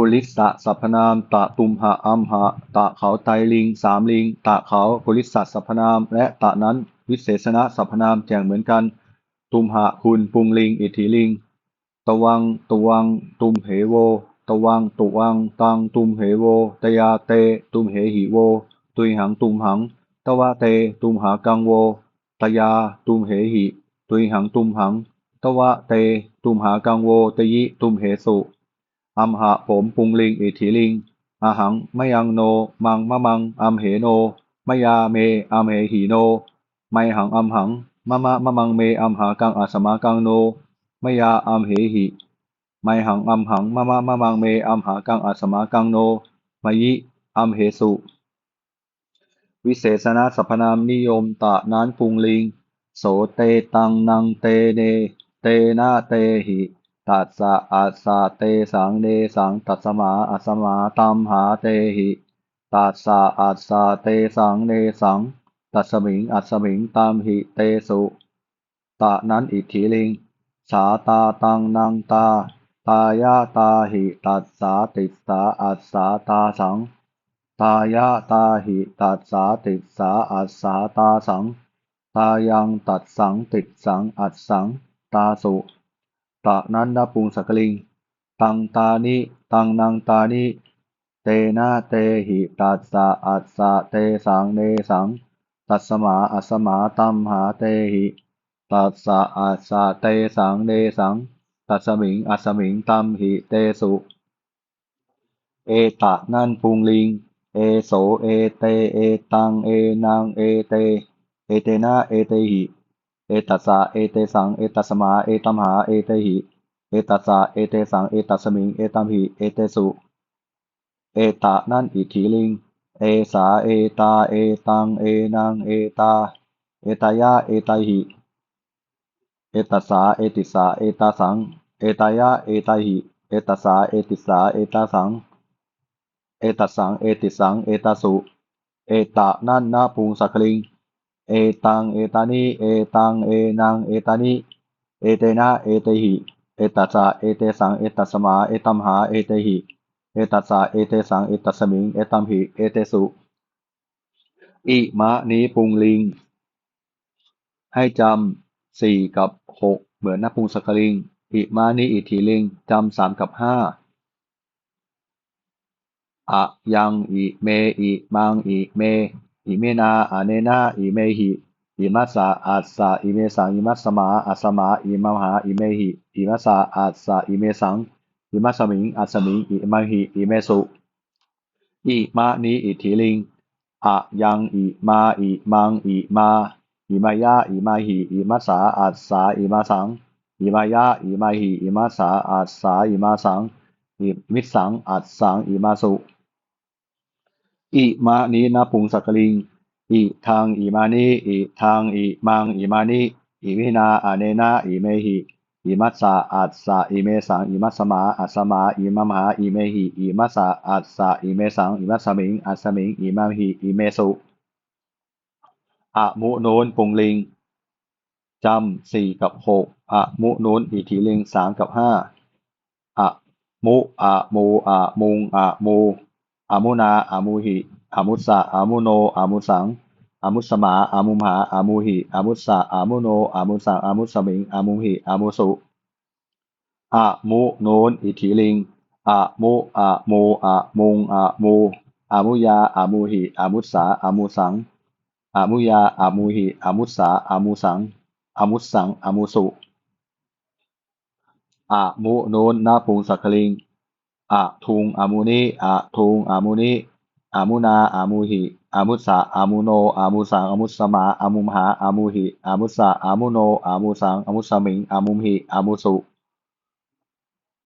ปุริสะสัพนาม ตะตุมหะอัมหะ ตะเขาไตรลิงสามลิง ตะเขาปุริสะสัพนาม และตะนั้นวิเศษณะสัพนามแจงเหมือนกัน ตุมหะคุณปุงลิง อิทธิลิง ตวังตวัง ตุมเหโว ตวังตุวัง ตังตุมเหโว ตยาเต ตุมเหหิโว ตุยหังตุมหัง ตวะเต ตุมหากังโว ตยา ตุมเหหิ ตุยหังตุมหัง ตวะเต ตุมหากังโว ตยิ ตุมเหสุ อัมหะผมปุงลิงอิทิลิงอาหังมยังโน มังมะมัง อัมเหโนมยาเม อัมเหหิโน ไมหังอัมหังมะมะมะมังเม อัมหากังอาสมากังโนมยาอัมเหหิ ไมหังอัมหังมะมะมะมังเม อัมหากังอาสมากังโนมยิอัมเหสุ วิเศษณสัพนามนิยมตะนานปุงลิง โสเตตังนังเตเน เตนะเตหิ ตัสสะอัสสะเตสังเดสังตัสมาอัสมาตัมหาเตหิตัสสะอัสสะเตสังเดสังตัสมิงอัสมิงตามหิเตสุตะนั้นอิทธิลิง สาตาตังนังตา ตายาตาหิตัสสาติสาอัสสาตาสัง ตายาตาหิตัสสาติสาอัสสาตาสัง ตายังตัดสังติดสังอัดสัง ตาสุ ตะนันดปุงสกลิง ตังตานิตังนังตานิ เตนะเตหิตัสสะอัสสะเตสังเนสัง ตัสมาอัสมาตัมหาเตหิตัสสะอัสสะเตสังเนสัง ตัสมิงอัสมิงตัมหิเตสุ เอตะนันปุงลิง เอโสเอเตเอตังเอนังเอเต เอเตนะเอเตหิ เอตัสสะเอเตสัง เอตัสมา เอตัมหา เอเตหิ เอตัสสะเอเตสัง เอตัสมิง เอตัมหิ เอเตสุ เอตะนั่นอิทีลิง เอสา เอตา เอตัง เอนัง เอตา เอตายะ เอตาหิ เอตัสสะเอติสา เอตาสัง เอตายะ เอตาหิ เอตัสสะเอติสา เอตาสัง เอตัสสัง เอติสัง เอตาสุ เอตะนั่นนาปุงสักลิง เอตัง เอตานิ เอตัง เอนัง เอตานิ เอเตนะ เอเตหิ เอตัสสะ เอเตสัง เอตัสมา เอตัมหา เอเตหิ เอตัสสะ เอเตสัง เอตัสมิง เอตัมหิ เอเตสุ อิมะนี้ปุงลิง ให้จำสี่กับหกเหมือนนปุงสกลิง อิมานี้อิทีลิงจำสามกับห้าอะยังอิเมอิมังอิเม อิเมนาอาเนนาอิเมหิอิมัสสะอาสะอิเมสังอิมัสสมาอาสมาอิมหาอิเมหิอิมัสสะอาสะอิเมสังอิมัสมิงอาสมิงอิมหิอิเมสุอิมานีอิทิลิงอะยังอิมาอิมังอิมาอิมายาอิมาหิอิมัสสะอาสะอิมาสังอิมายาอิมาหิอิมัสสะอาสะอิมาสังอิมิสังอัสสังอิมาสุ อิมานีนาปุงสักลิง อิทางอิมานีอิทางอิมังอิมานีอิมินาอเนนาอิเมหิอิมัสสะอัสสะอิเมสังอิมัสมาอัสมาอิมมหาอิเมหิอิมัสสะอัสสะอิเมสังอิมัสมิงอัสมิงอิมัมหิอิเมสุอะมุโนนปุงลิงจำสี่กับหกอะมุโนนอิทีลิงสามกับห้าอะมุอะมูอะมุงอะมู อามุนาอามุหิอามุสะอามุโนอามุสังอามุสมาอามุมหาอามุหิอามุสะอามุโนอามุสังอามุสมิงอามุหิอามุสุอะมุโนนอิทิลิงอะมุอะโมอะมุงอะมูอามุยาอามุหิอามุสาอามุสังอามุยาอามุหิอามุสาอามุสังอามุสังอามุสุอะมุโนนนาปุงสักลิง อะทุงอามุนิอะทุงอามุนิอามุนาอามุหิอามุสะอามุโนอามุสังอามุสมาอามุมหาอามุหิอามุสะอามุโนอามุสังอามุสมิงอามุมหิอามุสุ